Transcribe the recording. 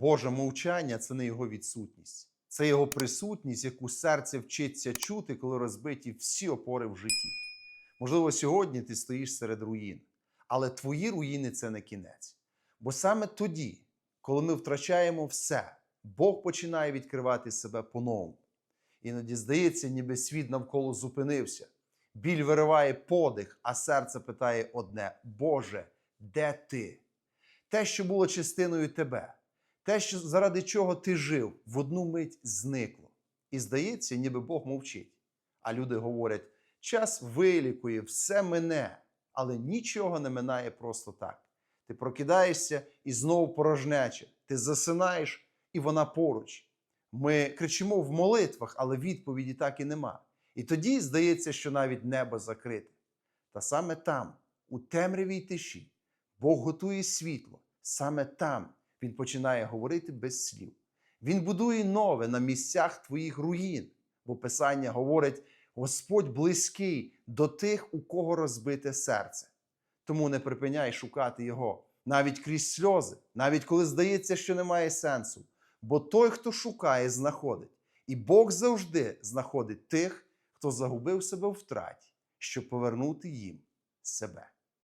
Боже мовчання це не його відсутність, це його присутність, яку серце вчиться чути, коли розбиті всі опори в житті. Можливо, сьогодні ти стоїш серед руїн, але твої руїни це не кінець. Бо саме тоді, коли ми втрачаємо все, Бог починає відкривати себе по-новому. Іноді здається, ніби світ навколо зупинився. Біль вириває подих, а серце питає одне: Боже, де ти? Те, що було частиною тебе, те, що заради чого ти жив, в одну мить зникло. І здається, ніби Бог мовчить. А люди говорять: час вилікує, все мине, але нічого не минає просто так. Ти прокидаєшся і знову порожнеча. Ти засинаєш, і вона поруч. Ми кричимо в молитвах, але відповіді так і нема. І тоді здається, що навіть небо закрите. Та саме там, у темряві тиші, Бог готує світло. Саме там Він починає говорити без слів. Він будує нове на місцях твоїх руїн, бо Писання говорить: Господь близький до тих, у кого розбите серце. Тому не припиняй шукати Його навіть крізь сльози, навіть коли здається, що немає сенсу. Бо той, хто шукає, знаходить. І Бог завжди знаходить тих, хто загубив себе втраті, щоб повернути їм себе.